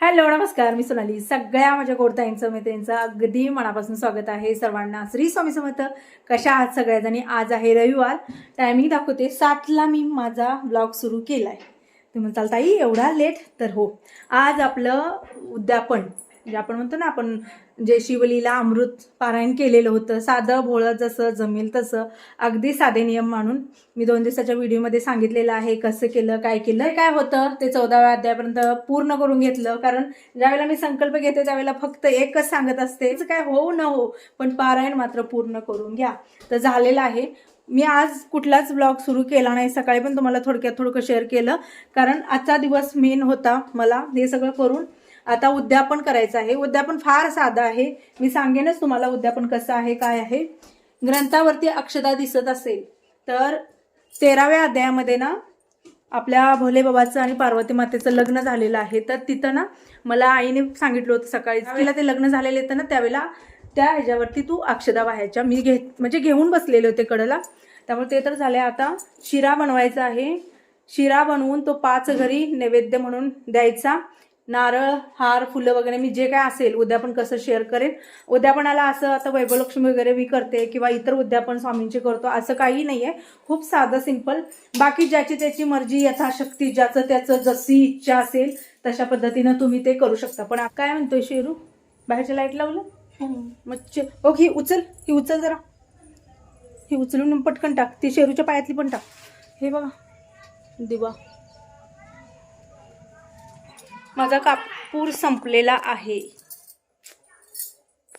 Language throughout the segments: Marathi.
हॅलो नमस्कार. मी सोनाली. सगळ्या माझ्या गोडताईंचं मैत्रिणींचं अगदी मनापासून स्वागत आहे सर्वांना. श्री स्वामी समर्थ. कशा आहात सगळ्याजणी आज आहे रविवार. टायमिंग दाखवते. सातला मी माझा ब्लॉग सुरू केला आहे तुम्ही म्हणताल ताई एवढा लेट तर हो. आज आपलं उद्यापन. म्हणजे आपण म्हणतो ना आपण जे शिवलीला अमृत पारायण केलेलं होतं साधं भोळं जसं जमेल तसं अगदी साधे नियम मानून मी दोन दिवसाच्या व्हिडिओमध्ये सांगितलेलं आहे कसं केलं काय केलं काय होतं ते चौदाव्या अध्यायापर्यंत पूर्ण करून घेतलं. कारण ज्यावेळेला मी संकल्प घेते त्यावेळेला फक्त एकच सांगत असते काय हो न हो पण पारायण मात्र पूर्ण करून घ्या. तर झालेलं आहे. मी आज कुठलाच ब्लॉग सुरू केला नाही सकाळी पण तुम्हाला थोडक्यात थोडकं शेअर केलं. कारण आजचा दिवस मेन होता मला हे सगळं करून आता उद्यापन करायचं आहे. उद्यापन फार साधं आहे. मी सांगेनच तुम्हाला उद्यापन कसं आहे काय आहे. ग्रंथावरती अक्षता दिसत असेल तर तेराव्या अध्यायामध्ये ना आपल्या भोले बाबाचं आणि पार्वती मातेचं लग्न झालेलं आहे. तर तिथं ना मला आईने सांगितलं होतं सकाळी तिला ते लग्न झालेलं येतं ना त्यावेळेला त्या ह्याच्यावरती तू अक्षदा व्हायच्या. मी घे म्हणजे घेऊन बसलेले होते कडला. त्यामुळे ते तर झाले आता. शिरा बनवायचा आहे. शिरा बनवून तो पाच घरी नैवेद्य म्हणून द्यायचा. नारळ हार फुलं वगैरे मी जे काय असेल उद्यापन कसं शेअर करेन. उद्यापनाला असं आता वैभवलक्ष्मी वगैरे मी करते किंवा इतर उद्यापन स्वामींचे करतो असं काही नाही आहे खूप साधं सिंपल बाकी ज्याची त्याची मर्जी यथाशक्ती ज्याचं त्याचं जशी इच्छा असेल तशा पद्धतीनं तुम्ही ते करू शकता. पण काय म्हणतोय शेरू? बाहेरच्या लाइट लावलं? मच्छे. ओके उचल. ही उचल जरा. ही उचलून पटकन टाक. ती शेरूच्या पायातली पण टाक. हे बघा. दिवा. माझा कापूर संपलेला आहे.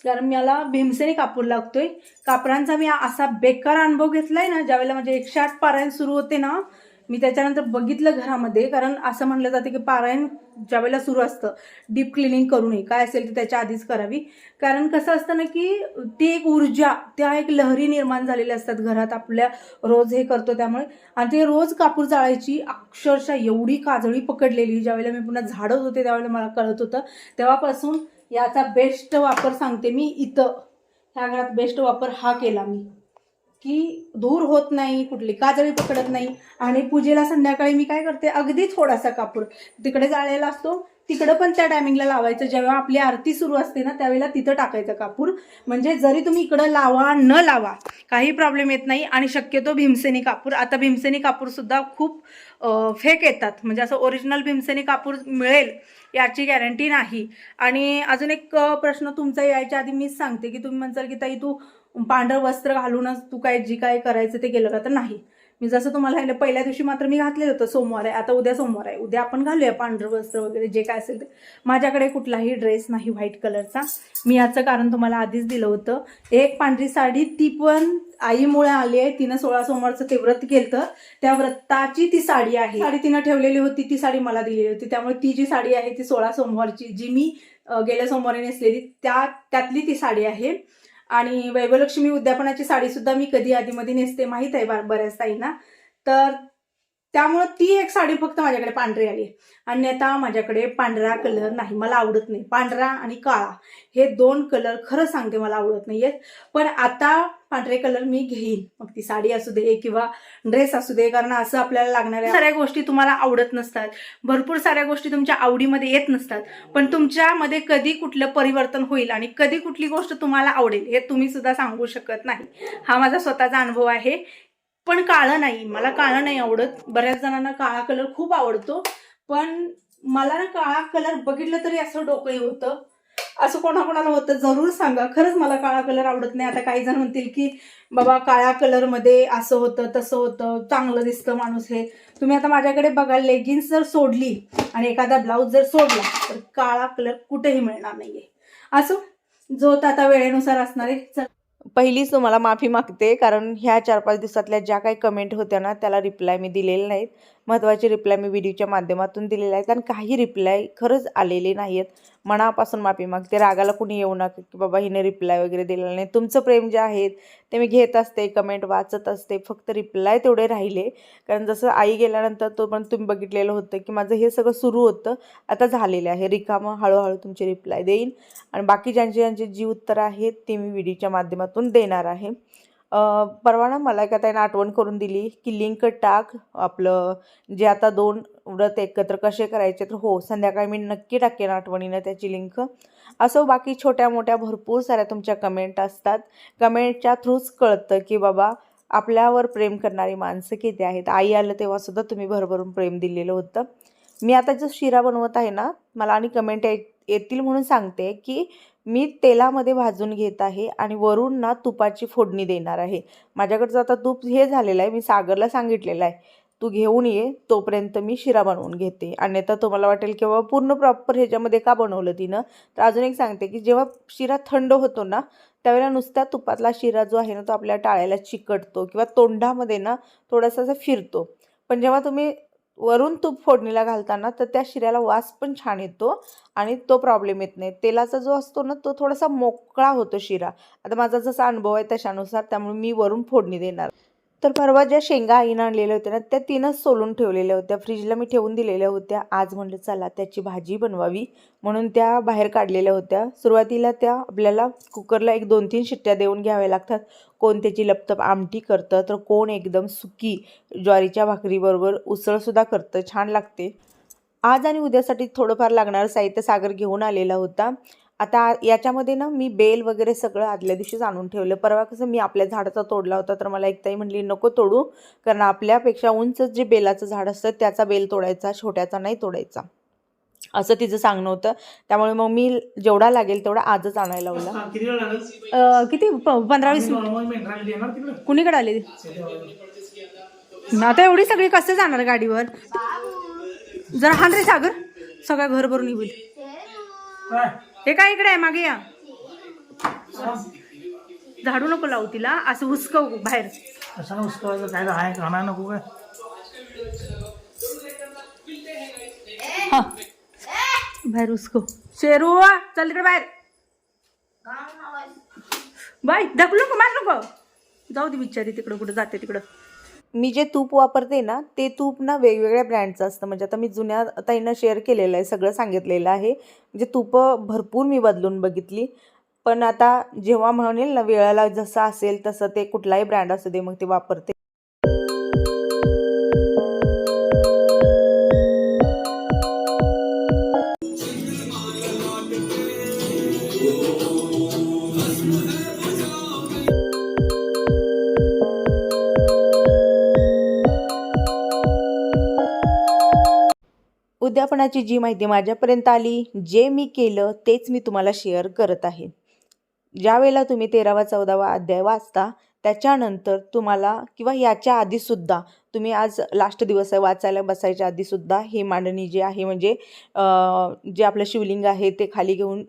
कारण मला भीमसेनी कापूर लागतोय. कापरांचा मी असा बेकार अनुभव घेतलाय ना ज्यावेळेला म्हणजे एकशे आठ पारायण सुरू होते ना मी त्याच्यानंतर बघितलं घरामध्ये कारण असं म्हणलं जातं की पारायण ज्यावेळेला सुरू असतं डीप क्लिनिंग करू नये. काय असेल ते त्याच्या आधीच करावी. कारण कसं असतं ना की ती एक ऊर्जा त्या एक लहरी निर्माण झालेल्या असतात घरात. आपल्या रोज हे करतो त्यामुळे. आणि ते रोज कापूर जाळायची अक्षरशः एवढी काजळी पकडलेली. ज्यावेळेला मी पुन्हा झाडत होते त्यावेळेला मला कळत होतं. तेव्हापासून याचा बेस्ट वापर सांगते मी इथं. ह्या घरात बेस्ट वापर हा केला मी. की धूर होत नाही कुठली काजळी पकडत नाही. आणि पूजेला संध्याकाळी मी काय करते अगदी थोडासा कापूर. तिकडे जाळलेला असतो तिकडं पण त्या टायमिंगला लावायचं. जेव्हा आपली आरती सुरू असते ना त्यावेळेला तिथं टाकायचं कापूर. म्हणजे जरी तुम्ही इकडं लावा न लावा काही प्रॉब्लेम येत नाही. आणि शक्यतो भीमसेनी कापूर. आता भीमसेनी कापूरसुद्धा खूप फेक येतात. म्हणजे असं ओरिजिनल भीमसेनी कापूर मिळेल याची गॅरंटी नाही. आणि अजून एक प्रश्न तुमचा यायच्या आधी मीच सांगते की तुम्ही म्हणसाल की ताई तू पांढरं वस्त्र घालूनच तू काय जी काय करायचं ते केलं का तर नाही. मी जसं तुम्हाला सांगितलं पहिल्या दिवशी मात्र मी घातलेलं होतं सोमवार आहे. आता उद्या सोमवार आहे. उद्या आपण घालूया पांढरं वस्त्र वगैरे जे काय असेल ते. माझ्याकडे कुठलाही ड्रेस नाही व्हाईट कलरचा. मी याचं कारण तुम्हाला आधीच दिलं होतं. एक पांढरी साडी ती पण आईमुळे आली आहे. तिनं सोळा सोमवारचं ते व्रत केलं त्या व्रताची ती साडी आहे. साडी तिनं ठेवलेली होती ती साडी मला दिलेली होती. त्यामुळे ती जी साडी आहे ती सोळा सोमवारची जी मी गेल्या सोमवारी नेसलेली त्या त्यातली ती साडी आहे. आणि वैभवलक्ष्मी उद्यापनाची साडीसुद्धा मी कधी आधीमध्ये नेसते माहीत आहे बा- बऱ्याच ताईंना. तर त्यामुळं ती एक साडी फक्त माझ्याकडे पांढरी आली आहे. अन्यथा माझ्याकडे पांढरा कलर नाही मला आवडत नाही. पांढरा आणि काळा हे दोन कलर खरं सांगते मला आवडत नाही आहेत पण आता पांढरे कलर मी घेईन. मग ती साडी असू दे किंवा ड्रेस असू दे कारण असं आपल्याला लागणाऱ्या साऱ्या गोष्टी तुम्हाला आवडत नसतात. भरपूर साऱ्या गोष्टी तुमच्या आवडीमध्ये येत नसतात. पण तुमच्यामध्ये कधी कुठलं परिवर्तन होईल आणि कधी कुठली गोष्ट तुम्हाला आवडेल हे तुम्ही सुद्धा सांगू शकत नाही. हा माझा स्वतःचा अनुभव आहे. पण काळं नाही. मला काळं नाही आवडत. बऱ्याच जणांना काळा कलर खूप आवडतो. पण मला ना काळा कलर बघितलं तरी असं डोकंही होतं असं कोणाकोणाला होतं? जरूर सांगा. खरंच मला काळा कलर आवडत नाही. आता काही जण म्हणतील की बाबा काळ्या कलरमध्ये असं होतं तसं होतं. चांगलं दिसतं माणूस हे. तुम्ही आता माझ्याकडे बघा लेगिन्स जर सोडली आणि एखादा ब्लाऊज जर सोडला तर काळा कलर कुठेही मिळणार नाहीये. असो. जो आता वेळेनुसार असणार आहे चल. पहिलीच तुम्हाला माफी मागते कारण ह्या चार पाच दिवसातल्या ज्या काही कमेंट होत्या ना त्याला रिप्लाय मी दिलेले नाहीत. महत्त्वाचे रिप्लाय मी व्हिडिओच्या माध्यमातून दिलेले आहेत. आणि काही रिप्लाय खरंच आलेले नाही आहेत मनापासून माफी मागते. रागाला कुणी येऊ नका की बाबा हिने रिप्लाय वगैरे दिलेला नाही. तुमचं प्रेम जे आहेत ते मी घेत असते कमेंट वाचत असते. फक्त रिप्लाय तेवढे राहिले. कारण जसं आई गेल्यानंतर तो पण तुम्ही बघितलेलं होतं की माझं हे सगळं सुरू होतं. आता झालेलं आहे. रिकामं हळूहळू तुमचे रिप्लाय देईन. आणि बाकी ज्यांचे ज्यांचे जी उत्तरं आहेत ते मी व्हिडिओच्या माध्यमातून देणार आहे. परवा ना मला एका त्याने आठवण करून दिली की लिंक टाक आपलं. जे आता दोन व्रत एकत्र कसे करायचे तर हो संध्याकाळी मी नक्की टाकेन आठवणीनं त्याची लिंक. असं बाकी छोट्या मोठ्या भरपूर साऱ्या तुमच्या कमेंट असतात. कमेंटच्या थ्रूच कळतं की बाबा आपल्यावर प्रेम करणारी माणसं किती आहेत. आई आलं तेव्हासुद्धा तुम्ही भरभरून प्रेम दिलेलं होतं. मी आता जो शिरा बनवत आहे ना मला आणि कमेंट येतील म्हणून सांगते की मी तेलामध्ये भाजून घेत आहे आणि वरून ना तुपाची फोडणी देणार आहे. माझ्याकडचं आता तूप हे झालेलं आहे मी सागरला सांगितलेलं आहे. तू घेऊन ये तोपर्यंत मी शिरा बनवून घेते. आणि तर तुम्हाला वाटेल की बाबा पूर्ण प्रॉपर ह्याच्यामध्ये का बनवलं तिनं? तर अजून एक सांगते की जेव्हा शिरा थंड होतो ना त्यावेळेला नुसत्या तुपातला शिरा जो आहे ना तो आपल्या टाळ्याला चिकटतो किंवा तोंडामध्ये ना थोडासा असा फिरतो. पण जेव्हा तुम्ही वरून तूप फोडणीला घालताना तर त्या शिऱ्याला वास पण छान येतो आणि तो प्रॉब्लेम येत नाही. तेलाचा जो असतो ना तो थोडासा मोकळा होतो शिरा. आता माझा जसा अनुभव आहे तशानुसार त्यामुळे मी वरून फोडणी देणार. तर परवा ज्या शेंगा आईनं आणलेल्या होत्या ना त्या तीनच सोलून ठेवलेल्या होत्या. फ्रीजला मी ठेवून दिलेल्या होत्या. आज म्हणलं चला त्याची भाजी बनवावी. म्हणून त्या बाहेर काढलेल्या होत्या. सुरुवातीला त्या आपल्याला कुकरला एक दोन तीन शिट्ट्या देऊन घ्याव्या लागतात. कोण त्याची लपतप आमटी करतं तर कोण एकदम सुकी ज्वारीच्या भाकरीबरोबर उसळसुद्धा करतं. छान लागते. आज आणि उद्यासाठी थोडंफार लागणारं साहित्य सागर घेऊन आलेला होता. आता याच्यामध्ये ना मी बेल वगैरे सगळं आदल्या दिवशीच आणून ठेवलं. परवा कसं मी आपल्या झाडाचा तोडला होता तर मला एक म्हणली नको तोडू कारण आपल्यापेक्षा उंच जे बेलाचं झाड असतं त्याचा बेल तोडायचा छोट्याचा नाही तोडायचा. असं तिचं सांगणं होतं. त्यामुळे मग मी जेवढा लागेल तेवढा आजच आणायला लावला. किती पंधरा वीस कुणीकडे आले? आता एवढी सगळी कसं जाणार गाडीवर? जरा हान रे सागर. सगळ्या घर भरून येईल हे काय इकडे आहे? मागे या. झाडू नको लावू तिला. असं हुसकव बाहेर. कशाला उचकायचं काय नको काय? हा. बाहेर उसको. शेरू चल तिकडे बाहेर. बाय ढकलू नको मार नको. जाऊ दे बिचारी तिकडं कुठं जाते तिकडं. मी जे तूप वापरते ना ते तूप ना वेगवेगळ्या ब्रँडचं असतं. म्हणजे आता मी जुन्या ताईंना शेअर केलेलं आहे सगळं सांगितलेलं आहे. म्हणजे तूपं भरपूर मी बदलून बघितली. पण आता जेव्हा म्हणेल ना वेळेला जसं असेल तसं ते कुठलाही ब्रँड असू दे मग ते वापरते. उद्यापनाची जी माहिती माझ्यापर्यंत आली जे मी केलं तेच मी तुम्हाला शेअर करत आहे. ज्यावेळेला तुम्ही तेरावा चौदावा अध्याय वाचता त्याच्यानंतर तुम्हाला किंवा याच्या आधीसुद्धा तुम्ही आज लास्ट दिवस आहे वाचायला बसायच्या आधीसुद्धा हे मांडणी जे आहे म्हणजे जे आपलं शिवलिंग आहे ते खाली घेऊन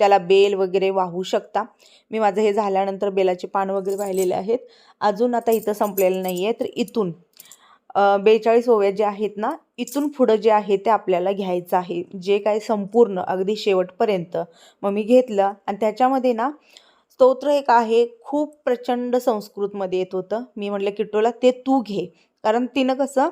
त्याला बेल वगैरे वाहू शकता. मी माझं हे झाल्यानंतर बेलाचे पान वगैरे वाहिलेले आहेत. अजून आता इथं संपलेलं नाही आहे तर इथून बेचाळीस ओव्या जे आहेत ना इथून पुढं जे आहे ते आपल्याला घ्यायचं आहे. जे काय संपूर्ण अगदी शेवटपर्यंत. मग मी घेतलं आणि त्याच्यामध्ये ना स्तोत्र एक आहे खूप प्रचंड संस्कृतमध्ये येत होतं. मी म्हटलं किट्टोला ते तू घे. कारण तिनं कसं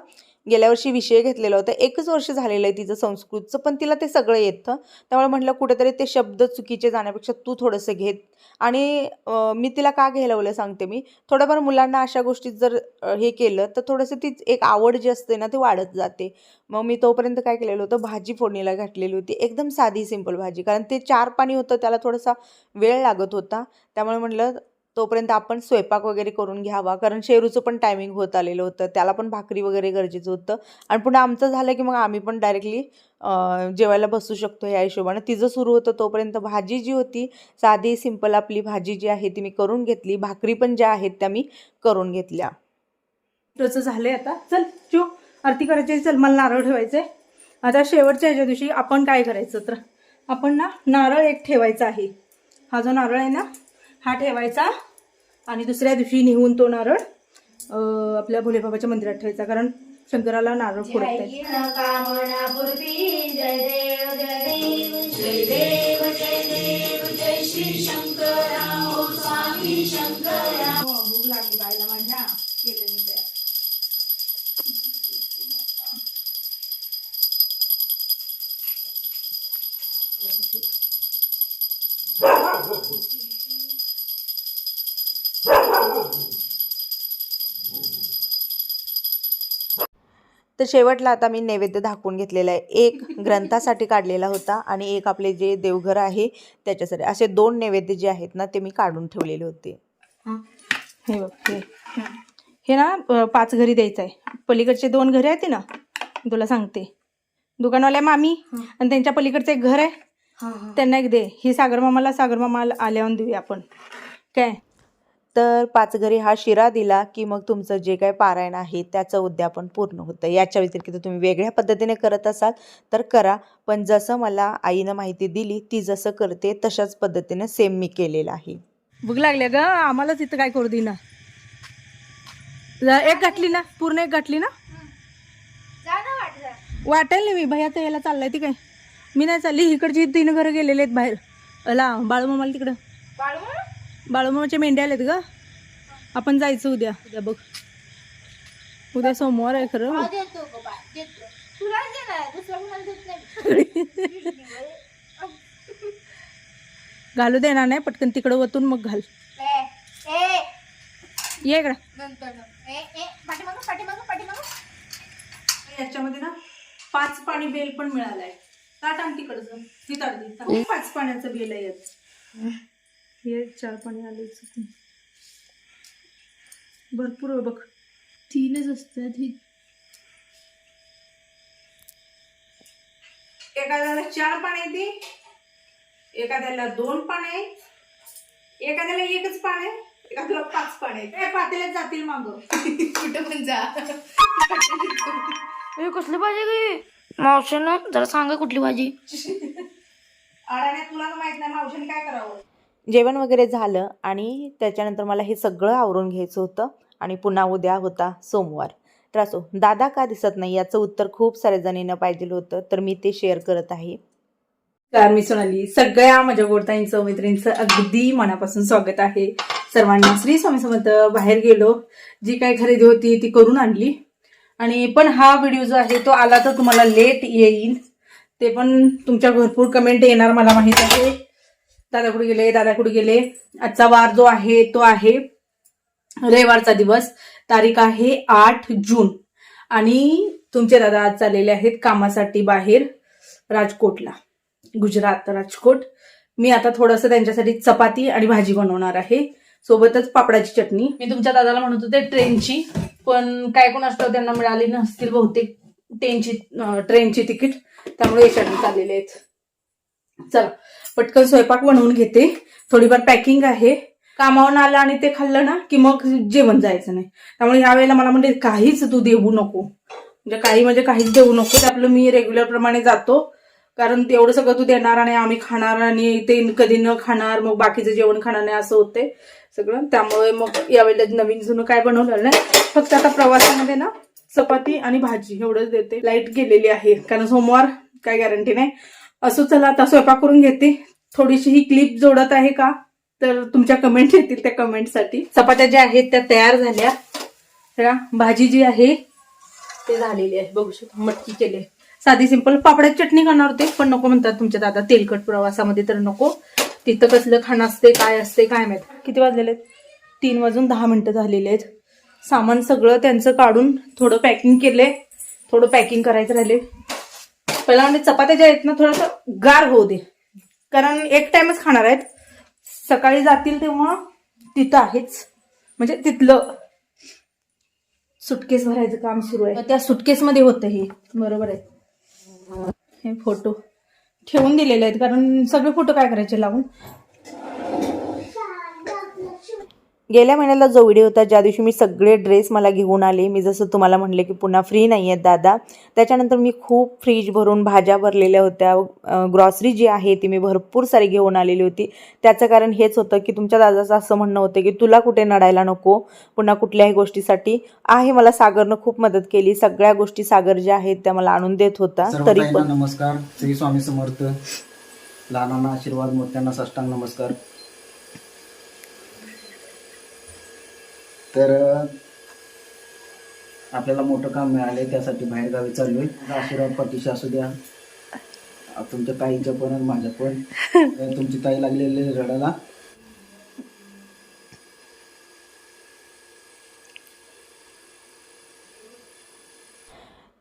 गेल्या वर्षी विषय घेतलेला होता. एकच वर्ष झालेलं आहे तिचं संस्कृतचं पण तिला ते सगळं येतं. त्यामुळे म्हटलं कुठेतरी ते शब्द चुकीचे जाण्यापेक्षा तू थोडंसं घेत. आणि मी तिला का घ्यायला लावलं सांगते मी? थोडंफार मुलांना अशा गोष्टीत जर हे केलं तर थोडंसं ती एक आवड जी असते ना ती वाढत जाते. मग मी तोपर्यंत काय केलेलं होतं? भाजी फोडणीला घातलेली होती. एकदम साधी सिंपल भाजी. कारण ते चार पाणी होतं त्याला थोडासा वेळ लागत होता. त्यामुळे म्हटलं तोपर्यंत आपण स्वयंपाक वगैरे करून घ्यावा. कारण शेरूचं पण टायमिंग होत आलेलं होतं. त्याला पण भाकरी वगैरे गरजेचं होतं. आणि पुन्हा आमचं झालं की मग आम्ही पण डायरेक्टली जेवायला बसू शकतो ह्या हिशोबानं. तिचं सुरू होतं तोपर्यंत भाजी जी होती साधी सिंपल आपली भाजी जी आहे ती मी करून घेतली. भाकरी पण ज्या आहेत त्या मी करून घेतल्या. तसं झालंय आता. चल चो आरती करायची आहे, चल मला नारळ ठेवायचं आहे आता शेवटच्या ह्याच्या दिवशी आपण काय करायचं तर? आपण ना नारळ एक ठेवायचा आहे. हा जो नारळ आहे ना हा ठेवायचा आणि दुसऱ्या दिवशी निघून तो नारळ आपल्या भोलेबाबाच्या मंदिरात ठेवायचा. कारण शंकराला नारळ फोडत तर शेवटला आता मी नैवेद्य दाखवून घेतलेला आहे. एक ग्रंथासाठी काढलेला होता आणि एक आपले जे देवघर आहे त्याच्यासाठी. असे दोन नैवेद्य जे आहेत ना ते मी काढून ठेवलेले होते. हे. बघ हे. ना पाच घरी द्यायचं आहे. पलीकडचे दोन घरे आहेत ना तुला सांगते. दुकानवाल्या मामी आणि त्यांच्या पलीकडचं एक घर आहे. त्यांना एक दे. ही सागर मामाला सागर मामाला आल्यावर देऊया आपण. काय? तर पाच घरी हा शिरा दिला की मग तुमचं जे काही पारायण आहे त्याचं उद्यापन पूर्ण होतं. याच्या व्यतिरिक्त तुम्ही वेगळ्या पद्धतीने करत असाल तर करा. पण जसं मला आईनं माहिती दिली ती जसं करते तशाच पद्धतीने सेम मी केलेलं आहे. भूक लागल्या ग आम्हालाच इथं काय करू दे ना एक गाठली ना पूर्ण एक गाठली ना? वाटेल नाही मी भैयाचं यायला चाललंय ती काय मी नाही चालली इकडची तीन घरं गेलेले आहेत बाहेर. अला बाळूमामाला तिकडं. बाळूमामाच्या मेंढ्या आलेत ग. आपण जायचं उद्या. उद्या बघ. उद्या सोमवार आहे खरं. घालू देणार नाही पटकन तिकडं वतून मग घाल. ये इकडं. याच्यामध्ये ना पाच पाणी बेल पण मिळालंय. ताट आण तिकडचं. ही ताट दे. पाच पाण्याचं बेल आहे यात. हे चार पाणी आले. भरपूर आहे बघ. तीनच असतात ही. एखाद्याला चार पाणी दे एखाद्याला दोन पाणी एखाद्याला एकच पाणी एखाद्याला पाच पाणी ए पातेल्यात जातील माग. कुठं पण जा. कसली भाजी गे मावशीनं जरा सांगा कुठली भाजी. अडाण्यात तुला तर माहीत नाही मावशीने काय करावं. जेवण वगैरे झालं आणि त्याच्यानंतर मला हे सगळं आवरून घ्यायचं होतं आणि पुन्हा उद्या होता सोमवार. तर असो दादा का दिसत नाही याचं उत्तर खूप साऱ्या जणींना पाहिजे होतं तर मी ते शेअर करत आहे. तर मी सोनाली सगळ्या माझ्या गोडताईंचं मैत्रिणींचं अगदी मनापासून स्वागत आहे. सर्वांना श्री स्वामी समर्थ बाहेर गेलो जी काही खरेदी होती ती करून आणली. आणि पण हा व्हिडिओ जो आहे तो आला तर तुम्हाला लेट येईल. ते पण तुमच्या भरपूर कमेंट येणार मला माहीत आहे. दादा कुठे गेले? दादा कुठे गेले? आजचा वार जो आहे तो आहे रविवारचा दिवस. तारीख आहे आठ जून. आणि तुमचे दादा आज चाललेले आहेत कामासाठी बाहेर राजकोटला. गुजरात राजकोट. मी आता थोडंसं त्यांच्यासाठी चपाती आणि भाजी बनवणार आहे. सोबतच पापडाची चटणी. मी तुमच्या दादाला म्हणत होते ट्रेनची पण काय कोण असतं त्यांना मिळाली नसतील बहुतेक ट्रेनची ट्रेनची तिकीट. त्यामुळे याच्यात चाललेले आहेत. चला. पटकन स्वयंपाक बनवून घेते. थोडीफार पॅकिंग आहे. कामावून आलं आणि ते खाल्लं ना की मग जेवण जायचं नाही. त्यामुळे ह्या वेळेला मला म्हणजे काहीच तू देऊ नको. म्हणजे काही म्हणजे काहीच देऊ नको. ते आपलं मी रेग्युलर प्रमाणे जातो. कारण तेवढं सगळं तू देणार आणि आम्ही खाणार आणि ते कधी न खाणार मग बाकीचं जेवण खाणार नाही असं होते सगळं. त्यामुळे मग यावेळेला नवीन जुनं काय बनवलं नाही. फक्त आता प्रवासामध्ये ना चपाती आणि भाजी एवढंच देते. लाइट गेलेली आहे. कारण सोमवार काय गॅरंटी नाही. असो चला आता स्वयंपाक करून घेते. थोडीशी ही क्लिप जोडत आहे का? तर तुमच्या कमेंट येतील त्या कमेंटसाठी चपात्या ज्या आहेत त्या तयार झाल्या. भाजी जी आहे ते झालेली आहे. बघू शकतो मटकी केली आहे. साधी सिंपल पापड्याची चटणी खाणार होते पण नको म्हणतात तुमच्या दादा तेलकट प्रवासामध्ये तर नको. तिथं कसलं खाणं असते काय असते काय माहीत. किती वाजलेले आहेत? तीन वाजून दहा मिनिटं झालेले आहेत. सामान सगळं त्यांचं काढून थोडं पॅकिंग केलंय. थोडं पॅकिंग करायचं राहिले पहिला म्हणजे चपात्या ज्या आहेत ना थोडंसं गार होऊ दे. कारण एक टाइमच खाणार आहेत. सकाळी जातील तेव्हा तिथं आहेच. म्हणजे तिथलं सुटकेस भरायचं काम सुरू आहे. त्या सुटकेसमध्ये होतं हे. बरोबर आहे. हे. फोटो ठेवून दिलेले आहेत. कारण सगळे फोटो काय करायचे? लावून. गेल्या महिन्याला जो व्हिडिओ होता ज्या दिवशी मी सगळे ड्रेस मला घेऊन आले मी जसं तुम्हाला म्हणले की पुन्हा फ्री नाही आहेत दादा त्याच्यानंतर मी खूप फ्रीज भरून भाज्या भरलेल्या होत्या. ग्रॉसरी जी आहे ती मी भरपूर सारी घेऊन आलेली होती. त्याचं कारण हेच होतं की तुमच्या दादाचं असं म्हणणं होतं की तुला कुठे नडायला नको पुन्हा कुठल्याही गोष्टीसाठी. आहे मला सागरनं खूप मदत केली. सगळ्या गोष्टी सागर ज्या आहेत त्या मला आणून देत होता. तरी पण नमस्कार. श्री स्वामी समर्थ. लहानांना आशीर्वाद मोठ्यांना साष्टांग नमस्कार. तर आपल्याला मोठं काम मिळाले त्यासाठी बाहेरगावी चालू आहे आशीर्वाद पाठीशी असू द्या. तुमच्या ताईच्या पण आणि माझ्या पण. तुमची ताई लागलेली रडाला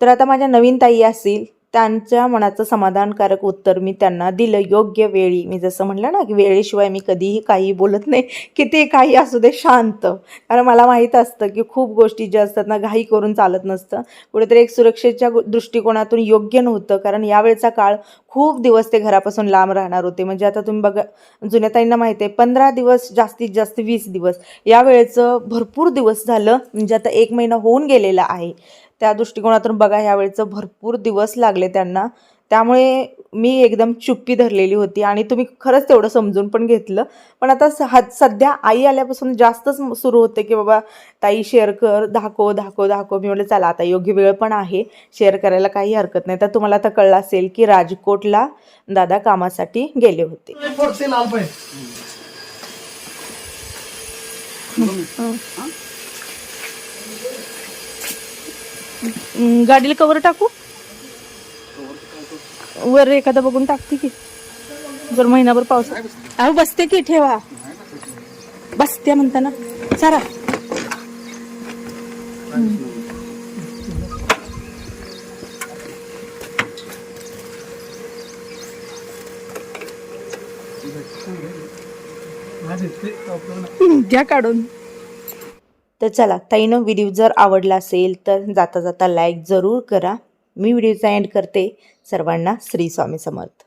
तर आता माझ्या नवीन ताई असतील. त्यांच्या मनाचं समाधानकारक उत्तर मी त्यांना दिलं. योग्य वेळी मी जसं म्हटलं ना की वेळेशिवाय मी कधीही काही बोलत नाही किती काही असू दे शांत. कारण मला माहीत असतं की खूप गोष्टी ज्या असतात ना घाई करून चालत नसतं. कुठेतरी एक सुरक्षेच्या दृष्टिकोनातून योग्य नव्हतं. कारण यावेळचा काळ खूप दिवस ते घरापासून लांब राहणार होते. म्हणजे आता तुम्ही बघा जुन्या ताईंना माहिती आहे पंधरा दिवस जास्तीत जास्त वीस दिवस. यावेळेचं भरपूर दिवस झालं. म्हणजे आता एक महिना होऊन गेलेला आहे. त्या दृष्टिकोनातून बघा ह्यावेळेचं भरपूर दिवस लागले त्यांना. त्यामुळे मी एकदम चुप्पी धरलेली होती आणि तुम्ही खरंच तेवढं समजून पण घेतलं. पण आता हा सध्या आई आल्यापासून जास्तच सुरू होते की बाबा ताई शेअर कर दाखव दाखव दाखव. मी म्हटलं चला आता योग्य वेळ पण आहे. शेअर करायला काही हरकत नाही. तर तुम्हाला आता कळलं असेल की राजकोटला दादा कामासाठी गेले होते फोडते लाल पाहिजे हम्म, गाडीला कवर टाकू? वर एखादा बघून टाकते की. जर महिनाभर पाऊस अहो बसते की ठेवा. बसते म्हणताना सारा घ्या काढून. तर चला ताईनं व्हिडिओ जर आवडला असेल तर जाता जाता लाईक जरूर करा. मी व्हिडिओचा एंड करते. सर्वांना श्री स्वामी समर्थ.